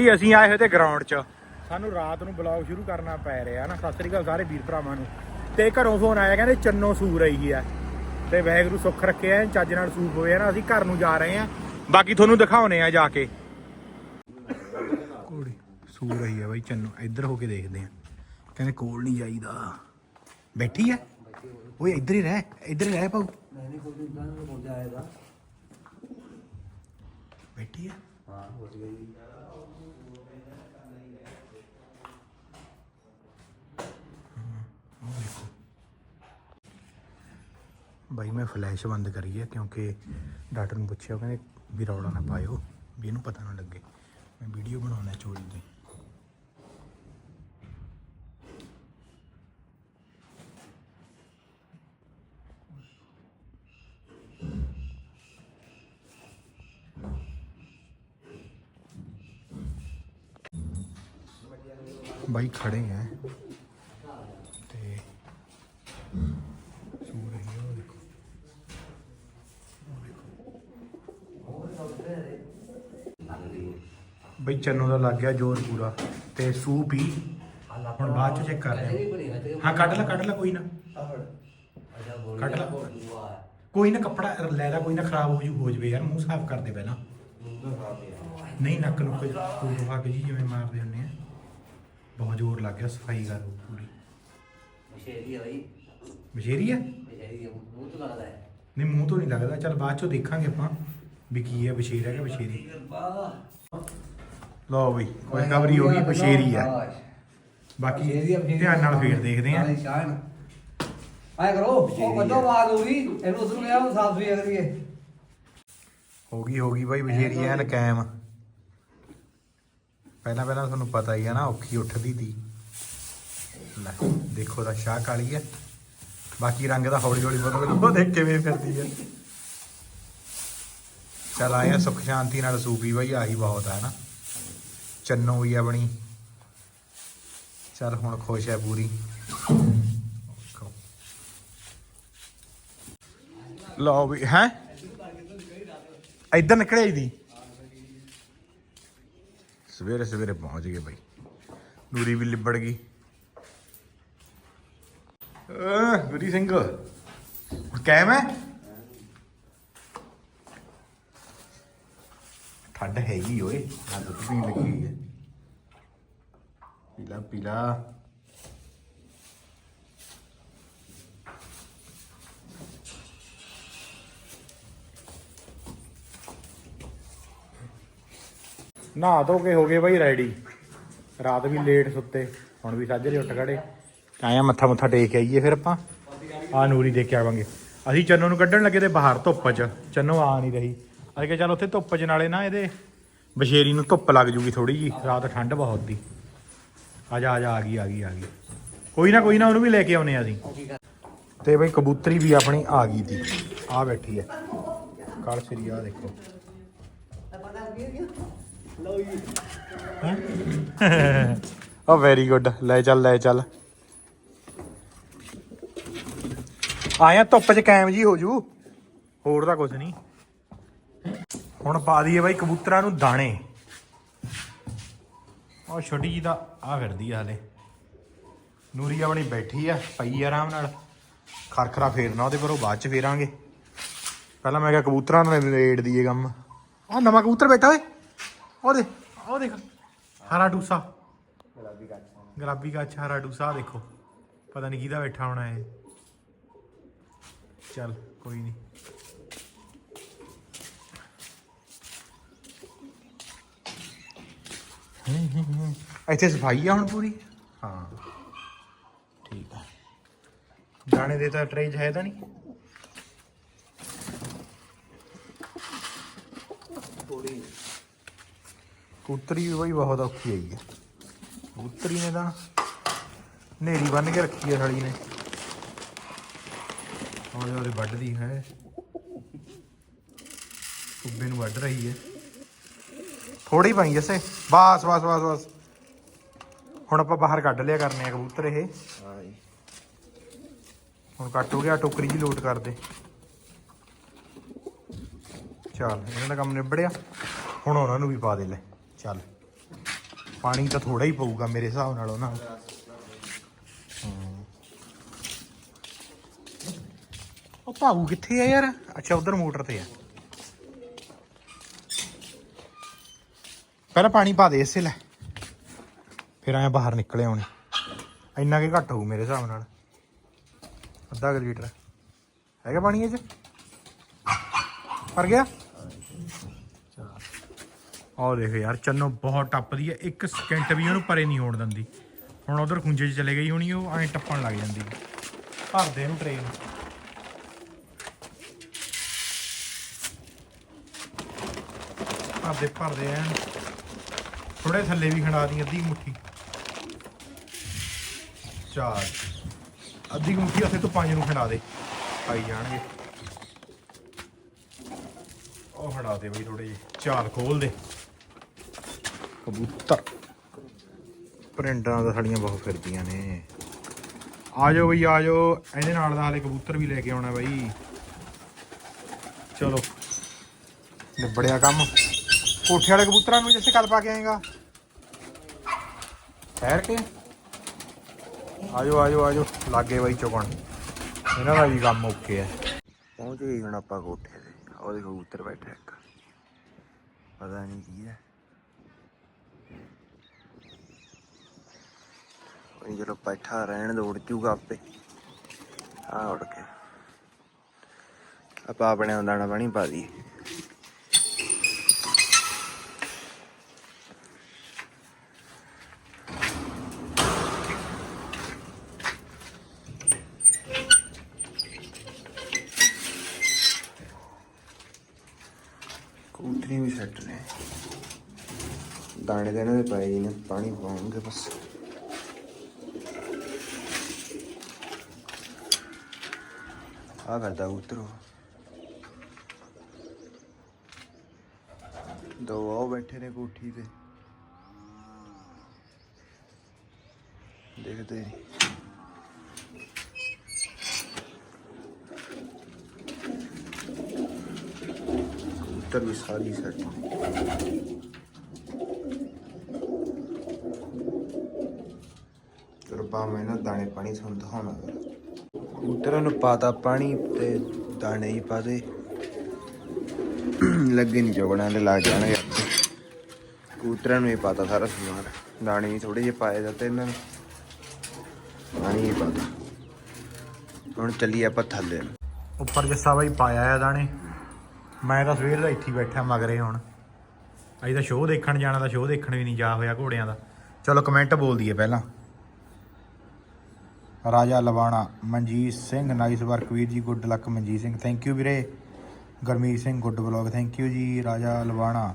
ਜੀ ਅਸੀਂ ਆਏ ਹੋਏ ਤੇ ਗਰਾਊਂਡ 'ਚ। ਸਾਨੂੰ ਰਾਤ ਨੂੰ ਬਲੌਗ ਸ਼ੁਰੂ ਕਰਨਾ ਪੈ ਰਿਹਾ ਨਾ। ਸਤਿ ਸ੍ਰੀ ਅਕਾਲ ਸਾਰੇ ਵੀਰ ਭਰਾਵਾਂ ਨੂੰ। ਤੇ ਘਰੋਂ ਫੋਨ ਆਇਆ ਕਹਿੰਦੇ ਚੰਨੋ ਸੂਰ ਆਈ ਹੈ ਤੇ ਵੈਗਰੂ ਸੁੱਖ ਰੱਖਿਆ ਚੱਜ ਨਾਲ ਸੂਪ ਹੋਇਆ ਨਾ। ਅਸੀਂ ਘਰ ਨੂੰ ਜਾ ਰਹੇ ਆ। ਬਾਕੀ ਤੁਹਾਨੂੰ ਦਿਖਾਉਨੇ ਆ ਜਾ ਕੇ। ਕੋੜੀ ਸੂਰ ਰਹੀ ਆ ਬਾਈ ਚੰਨੋ। ਇੱਧਰ ਹੋ ਕੇ ਦੇਖਦੇ ਆ। ਕਹਿੰਦੇ ਕੋਲ ਨਹੀਂ ਜਾਈਦਾ। ਬੈਠੀ ਆ? ਓਏ ਇੱਧਰ ਹੀ ਰਹਿ। ਇੱਧਰ ਹੀ ਰਹਿ ਪਾਉ ਬੈਠੀ ਆ? ਹਾਂ ਹੋ ਗਈ। ਬਾਈ, ਮੈਂ ਫਲੈਸ਼ ਬੰਦ ਕਰੀ ਹੈ ਕਿਉਂਕਿ ਡਾਕਟਰ ਨੂੰ ਪੁੱਛਿਆ ਕਹਿੰਦੇ ਵੀ ਰੌਲਾ ਨਾ ਪਾਇਓ, ਵੀ ਇਹਨੂੰ ਪਤਾ ਨਾ ਲੱਗੇ। ਮੈਂ ਵੀਡੀਓ ਬਣਾਉਣਾ ਚੋਰੀ ਦੀ। ਬਾਈ, ਖੜੇ ਹੈ ਤੇ ਸੂ ਰਹੀ ਹੈ ਉਹ ਦੇਖੋ ਬਈ ਚੰਨੋ ਦਾ ਲੱਗ ਗਿਆ ਜੋਰ ਪੂਰਾ ਤੇ ਸੂਪ ਹੀ ਹੁਣ ਬਾਅਦ ਚ ਚੈੱਕ ਕਰ ਰਹੇ ਹਾਂ ਕੱਢ ਲੈ ਕੱਢ ਲੈ ਕੋਈ ਨਾ। ਕੱਢ ਲੈ। ਕੋਈ ਨਾ ਕੱਪੜਾ ਲੈ ਲੈ ਕੋਈ ਨਾ ਖਰਾਬ ਹੋ ਜੂ ਹੋ ਜਵੇ ਯਾਰ ਮੂੰਹ ਸਾਫ਼ ਕਰ ਪਹਿਲਾਂ। ਨਹੀਂ ਨੱਕ ਨੂੰ ਕੋਈ ਵਾਗ ਜੀ ਜਿਵੇਂ ਮਾਰਦੇ ਹੁੰਦੇ ਆ। ਬਹੁਤ ਜ਼ੋਰ ਲੱਗ ਗਿਆ ਸਫ਼ਾਈ ਕਰ ਪੂਰੀ। ਮਸ਼ੇਰੀ ਆ ਬਈ। ਮਸ਼ੇਰੀ ਆ? ਮਸ਼ੇਰੀ ਆ ਮੂੰਹ ਤੋਂ ਲੱਗਦਾ ਹੈ। ਨਹੀਂ ਮੂੰਹ ਤੋਂ ਨਹੀਂ ਲੱਗਦਾ। ਚਲ ਬਾਅਦ ਚੋਂ ਦੇਖਾਂਗੇ ਆਪਾਂ ਵੀ ਕੀ ਹੈ ਬਸ਼ੇਰ ਹੈ ਕਿ ਬਸ਼ੇਰੀ ਲਓ ਬਈ ਕੋਈ ਖਬਰੀ ਹੋ ਗਈ ਬਸ਼ੇਰੀ ਹੈ ਬਾਕੀ ਧਿਆਨ ਨਾਲ ਫੇਰ ਦੇਖਦੇ ਆਂ ਆਏ ਕਰੋ ਉਹ ਕਦੋਂ ਆਵਾਜ਼ ਹੋਊਗੀ ਇਹਨੂੰ ਉਧਰ ਲਿਆ ਉਹ ਸਾਫ਼ ਸੁਥਰੀ ਕਰੀਏ ਹੋ ਗਈ ਹੋ ਗਈ ਬਾਈ ਬਸ਼ੇਰੀ ਐਨ ਕਾਇਮ। ਪਹਿਲਾਂ ਪਹਿਲਾਂ ਤੁਹਾਨੂੰ ਪਤਾ ਹੀ ਹੈ ਨਾ ਔਖੀ ਉੱਠਦੀ ਦੀ ਲੈ ਦੇਖੋ ਦਾ ਸ਼ਾਹ ਕਾਲੀ ਹੈ ਬਾਕੀ ਰੰਗ ਦਾ ਹੌਲੀ ਹੌਲੀ ਬਦਲ ਗਿਆ ਉਹ ਦੇਖ ਕਿਵੇਂ ਫਿਰਦੀ ਹੈ ਚਲ ਆਇਆ ਸੁਖ ਸ਼ਾਂਤੀ ਨਾਲ ਸੂਪੀ ਬਾਈ ਆਹੀ ਬਹੁਤ ਹੈ ਨਾ। ਚੰਨੋ ਵੀ ਆਪਣੀ ਚੱਲ ਹੁਣ ਖੁਸ਼ ਹੈ ਪੂਰੀ। ਲਓ ਵੀ, ਹੈ? ਇੱਧਰ ਨਿਕਲਿਆ ਦੀ ਸਵੇਰੇ ਸਵੇਰੇ ਪਹੁੰਚ ਗਏ ਬਾਈ। ਨੂਰੀ ਵੀ ਲਿਬੜ ਗਈ। ਅਹ ਗੁਰੀ ਸਿੰਘ ਕੈਮ ਹੈ? ਠੰਡ ਹੈਗੀ ਓਏ। ਆ ਦੁੱਧ ਪੀਣ ਲੱਗੀ ਹੈ। ਪੀਲਾ ਪੀਲਾ। ਨਹਾ ਧੋ ਕੇ ਹੋ ਗਏ ਬਾਈ ਰੈਡੀ। ਰਾਤ ਵੀ ਲੇਟ ਸੁੱਤੇ, ਹੁਣ ਵੀ ਸਾਜਰੇ ਉੱਠ ਖੜੇ। ਆਇਆ ਮੱਥਾ ਮੁੱਥਾ ਟੇਕ ਕੇ ਆਈਏ ਫਿਰ ਆਪਾਂ। ਆ ਨੂਰੀ ਦੇ ਕੇ ਆਵਾਂਗੇ। ਅਸੀਂ ਚੰਨੋ ਨੂੰ ਕੱਢਣ ਲੱਗੇ ਤੇ ਬਾਹਰ ਧੁੱਪ 'ਚ। ਚੰਨੋ ਆ ਨਹੀਂ ਰਹੀ। ਅੱਜ ਕਿਹਾ ਚੱਲ ਉੱਥੇ ਧੁੱਪ 'ਚ ਨਾਲੇ ਨਾ ਇਹਦੇ ਬਸ਼ੇਰੀ ਨੂੰ ਧੁੱਪ ਲੱਗ ਜੂਗੀ ਥੋੜੀ ਜੀ ਰਾਤ ਠੰਡ ਬਹੁਤ ਦੀ ਆ ਜਾ ਆ ਜਾ, ਆ ਗਈ ਆ ਗਈ ਆ ਗਈ। ਕੋਈ ਨਾ ਕੋਈ ਨਾ ਉਹਨੂੰ ਵੀ ਲੈ ਕੇ ਆਉਨੇ ਆ ਅਸੀਂ। ਤੇ ਬਈ ਕਬੂਤਰੀ ਵੀ ਆਪਣੀ ਆ ਗਈ ਤੀ ਆ ਬੈਠੀ ਹੈ। ਕਾਲ ਸਰੀ ਆ ਦੇਖੋ। ਓ ਵੈਰੀ ਗੁੱਡ ਲੈ ਚੱਲ ਲੈ ਚੱਲ। ਆਇਆ ਧੁੱਪ 'ਚ ਕਾਇਮ ਜੀ ਹੋ ਜੂ। ਹੋਰ ਤਾਂ ਕੁਝ ਨਹੀਂ। ਹੁਣ ਪਾ ਦਈਏ ਬਾਈ ਕਬੂਤਰਾਂ ਨੂੰ ਦਾਣੇ। ਉਹ ਛੋਟੀ ਜੀ ਦਾ ਆ ਫਿਰਦੀ ਆ ਹਲੇ। ਨੂਰੀ ਆਪਣੀ ਬੈਠੀ ਆ, ਪਈ ਆਰਾਮ ਨਾਲ। ਖਰਖਰਾ ਫੇਰਨਾ ਉਹਦੇ ਪਰ ਉਹ ਬਾਅਦ ਚ ਫੇਰਾਂਗੇ। ਪਹਿਲਾਂ ਮੈਂ ਕਿਹਾ ਕਬੂਤਰਾਂ ਨੂੰ ਰੇਡ ਦੀਏ ਕੰਮ। ਆ ਨਵਾਂ ਕਬੂਤਰ ਬੈਠਾ ਓਏ। ਉਹ ਦੇ, ਉਹ ਦੇਖ। ਹਰਾ ਡੂਸਾ। ਗੁਲਾਬੀ ਗੱਛ, ਹਰਾ ਡੂਸਾ ਦੇਖੋ। ਪਤਾ ਨਹੀਂ ਕਿਹਦਾ ਬੈਠਾ ਹੋਣਾ ਇਹ। ਚੱਲ, ਕੋਈ ਨਹੀਂ ਇੱਥੇ ਸਫ਼ਾਈ ਆ ਹੁਣ ਪੂਰੀ? ਹਾਂ। ਠੀਕ ਆ। ਦਾਣੇ ਦੇ ਤਾਂ ਟਰੇਜ ਹੈ ਤਾਂ ਨਹੀਂ? ਕੂਤਰੀ ਵੀ ਬਈ ਬਹੁਤ ਔਖੀ ਆਈ ਹੈ ਕੂਤਰੀ ਨੇ ਤਾਂ ਨੇਰੀ ਬੰਨ ਕੇ ਰੱਖੀ ਹੈ ਸਾਲੀ ਨੇ। ਉਹਦੇ ਉਹਦੇ ਵੱਢਦੀ ਹੈ। ਕੁੱਬੇ ਨੂੰ ਵੱਢ ਰਹੀ ਹੈ। ਥੋੜੀ ਪਾਈ ਜੱਸੇ ਬਸ ਬਸ ਬਸ ਬਸ। ਹੁਣ ਆਪਾਂ ਬਾਹਰ ਕੱਢ ਲਿਆ ਕਰਨੇ ਆ ਕਬੂਤਰ ਇਹ। ਹੁਣ ਕੱਟ ਹੋ ਗਿਆ ਟੋਕਰੀ ਜੀ ਲੋਡ ਕਰ ਦੇ। ਚੱਲ ਇਹਨਾਂ ਦਾ ਕੰਮ ਨਿਬੜਿਆ। ਹੁਣ ਉਹਨਾਂ ਨੂੰ ਵੀ ਪਾ ਦੇ ਲੈ। ਚੱਲ। ਪਾਣੀ ਤਾਂ ਥੋੜਾ ਹੀ ਪਊਗਾ ਮੇਰੇ ਹਿਸਾਬ ਨਾਲ ਉਹਨਾਂ ਉਹ ਭਾਊ ਕਿੱਥੇ ਆ ਯਾਰ? ਅੱਛਾ ਉਧਰ ਮੋਟਰ ਤੇ ਆ। ਪਹਿਲਾਂ ਪਾਣੀ ਪਾ ਦੇ ਇਸੇ ਲੈ। ਫਿਰ ਆਇਆ ਬਾਹਰ ਨਿਕਲੇ ਆਉਣੇ। ਇੰਨਾ ਕਿ ਘੱਟ ਹੋਊ ਮੇਰੇ ਹਿਸਾਬ ਨਾਲ। ਅੱਧਾ ਕੁ ਲੀਟਰ। ਹੈਗਾ ਪਾਣੀ ਇਹ ਚ? ਭਰ ਗਿਆ? ਆਹ ਦੇਖ ਯਾਰ, ਚੰਨੋ ਬਹੁਤ ਟੱਪਦੀ ਹੈ। ਇੱਕ ਸਕਿੰਟ ਵੀ ਉਹਨੂੰ ਪਰੇ ਨਹੀਂ ਹੋਣ ਦਿੰਦੀ। ਹੁਣ ਉਧਰ ਖੁੰਝੇ 'ਚ ਚਲੇ ਗਈ ਹੋਣੀ, ਉਹ ਐਂ ਟੱਪਣ ਲੱਗ ਜਾਂਦੀ ਭਰਦੇ ਨੂੰ ਟ੍ਰੇਨ ਭਰਦੇ ਭਰਦੇ ਐਂ ਥੋੜੇ ਥੱਲੇ ਵੀ ਖੜਾ ਦੀ, ਅੱਧੀ ਕੁ ਮੁੱਠੀ। ਚਾਰ। ਅੱਧੀ ਮੁੱਠੀ ਉੱਥੇ ਤੋਂ ਪੰਜ ਨੂੰ ਖੜਾ ਦੇ। ਆਈ ਜਾਣਗੇ। ਉਹ ਖੜਾ ਦੇ ਬਈ ਥੋੜੇ ਜਿਹੇ। ਚਾਲ ਖੋਲ ਦੇ। ਕਬੂਤਰ। ਪ੍ਰਿੰਟਾਂ ਦਾ ਸਾਡੀਆਂ ਬਹੁਤ ਫਿਰਦੀਆਂ ਨੇ। ਆ ਜਾਓ ਬਈ ਆ ਜਾਓ ਇਹਦੇ ਨਾਲ ਦਾ ਹਾਲੇ ਕਬੂਤਰ ਵੀ ਲੈ ਕੇ ਆਉਣਾ ਬਈ। ਚਲੋ। ਨਿਬੜਿਆ ਕੰਮ। ਕੋਠੇ ਵਾਲੇ ਕਬੂਤਰਾਂ ਨੂੰ ਜਿੱਥੇ ਕੱਲ ਪਾ ਕੇ ਆਏਗਾ। ਠਹਿਰ ਕੇ। ਆਜੋ ਆਜੋ ਆਜੋ। ਲਾਗੇ ਬਾਈ ਚੁਗਣ। ਇਹਨਾਂ ਦਾ ਵੀ ਕੰਮ ਓਕੇ ਹੈ ਪਹੁੰਚ ਗਏ ਹੁਣ ਆਪਾਂ ਕੋਠੇ ਤੇ। ਉਹਦੇ ਕਬੂਤਰ ਬੈਠਾ ਇੱਕ। ਪਤਾ ਨਹੀਂ ਕੀ ਹੈ ਉਹ ਜਦੋਂ ਬੈਠਾ ਰਹਿਣ ਦੇ ਉੜ ਜੂਗਾ ਆਪੇ। ਆ ਉੜ ਕੇ ਆਪਾਂ ਆਪਣੇ ਦਾਣਾ ਪਾਣੀ ਪਾ ਦਈਏ। ਕਬੂਤਰੀ ਵੀ ਸੈੱਟ ਨੇ। ਦਾਣੇ ਦੇਣੇ ਦੇ ਪਏ ਨੇ, ਪਾਣੀ ਪਾਉਣਗੇ ਬਸ। ਆ ਕਰਦਾ ਉਤਰੋ ਦੋ ਆਓ ਬੈਠੇ ਨੇ ਕੋਠੀ ਤੇ। ਦੇਖਦੇ ਕਬੂਤਰ ਵੀ ਸਾਰੀ ਸੈੱਟ ਰਬਾ ਮੈਂ ਨਾ ਦਾਣੇ ਪਾਣੀ ਤੁਹਾਨੂੰ ਦਿਖਾਉਣਾ। ਕਬੂਤਰਾਂ ਨੂੰ ਪਾਤਾ ਪਾਣੀ ਤੇ ਦਾਣੇ ਹੀ ਪਾ ਦੇ। ਲੱਗੇ ਨਹੀਂ ਚੋਗਣਾ ਤੇ ਲੱਗ ਜਾਣਗੇ। ਕਬੂਤਰਾਂ ਨੂੰ ਹੀ ਪਾਤਾ ਸਾਰਾ ਸਮਾਨ। ਦਾਣੇ ਥੋੜੇ ਜਿਹੇ ਪਾਏ ਜਾਂਦੇ ਇਹਨਾਂ ਨੂੰ। ਪਾਣੀ ਹੀ ਪਾਤਾ ਹੁਣ ਚੱਲੀਏ ਆਪਾਂ ਥੱਲੇ। ਉੱਪਰ ਜੱਸਾ ਬਾਈ ਪਾਇਆ ਆ ਦਾਣੇ। ਮੈਂ ਤਾਂ ਸਵੇਰ ਦਾ ਇੱਥੇ ਹੀ ਬੈਠਾ ਮਗਰੇ ਹੁਣ। ਅਸੀਂ ਤਾਂ ਸ਼ੋਅ ਦੇਖਣ ਜਾਣਾ, ਤਾਂ ਸ਼ੋਅ ਦੇਖਣ ਵੀ ਨਹੀਂ ਜਾ ਹੋਇਆ ਘੋੜਿਆਂ ਦਾ। ਚਲੋ ਕਮੈਂਟ ਬੋਲ ਦਈਏ ਪਹਿਲਾਂ। Raja Lavana, Manjeet Singh nice work Veer ji good luck Manjit Singh. Thank you ਵੀਰੇ। Gurmeet Singh good blog thank you ji, Raja Lavana.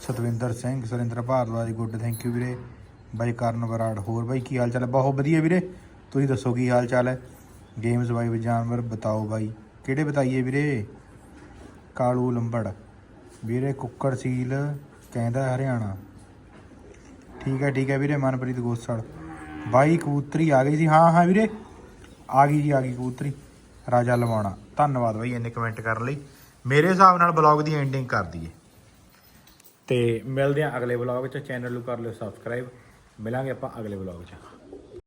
Satwinder Singh, Surinder Bhardwaj good thank you ਵੀਰੇ। ਬਾਈ ਕਰਨ ਬਰਾੜ ਹੋਰ ਬਾਈ ਕੀ ਹਾਲ ਚਾਲ ਹੈ? ਬਹੁਤ ਵਧੀਆ ਵੀਰੇ। ਤੁਸੀਂ ਦੱਸੋ ਕੀ ਹਾਲ ਚਾਲ ਹੈ? ਗੇਮਸ ਬਾਈ ਜਾਨਵਰ, ਬਤਾਓ ਬਾਈ। ਕਿਹੜੇ ਬਤਾਈਏ ਵੀਰੇ? ਕਾਲੂ ਲੰਬੜ। ਵੀਰੇ ਕੁੱਕੜ ਸੀਲ ਕਹਿੰਦਾ ਹਰਿਆਣਾ। ਠੀਕ ਹੈ ਠੀਕ ਹੈ ਵੀਰੇ, ਮਨਪ੍ਰੀਤ ਗੋਸਲ। ਬਾਈ ਕਬੂਤਰੀ ਆ ਗਈ ਸੀ। ਹਾਂ ਹਾਂ ਵੀਰੇ, ਆ ਗਈ ਜੀ, ਆ ਗਈ ਕਬੂਤਰੀ। ਰਾਜਾ ਲਵਾਉਣਾ। ਧੰਨਵਾਦ ਬਾਈ ਇੰਨੇ ਕਮੈਂਟ ਕਰਨ ਲਈ। ਮੇਰੇ ਹਿਸਾਬ ਨਾਲ ਬਲੌਗ ਦੀ ਐਂਡਿੰਗ ਕਰ ਦਈਏ। ਤੇ ਮਿਲਦੇ ਹਾਂ ਅਗਲੇ ਬਲੌਗ 'ਚ। ਚੈਨਲ ਨੂੰ ਕਰ ਲਿਓ ਸਬਸਕ੍ਰਾਈਬ ਮਿਲਾਂਗੇ ਆਪਾਂ ਅਗਲੇ ਬਲੌਗ 'ਚ।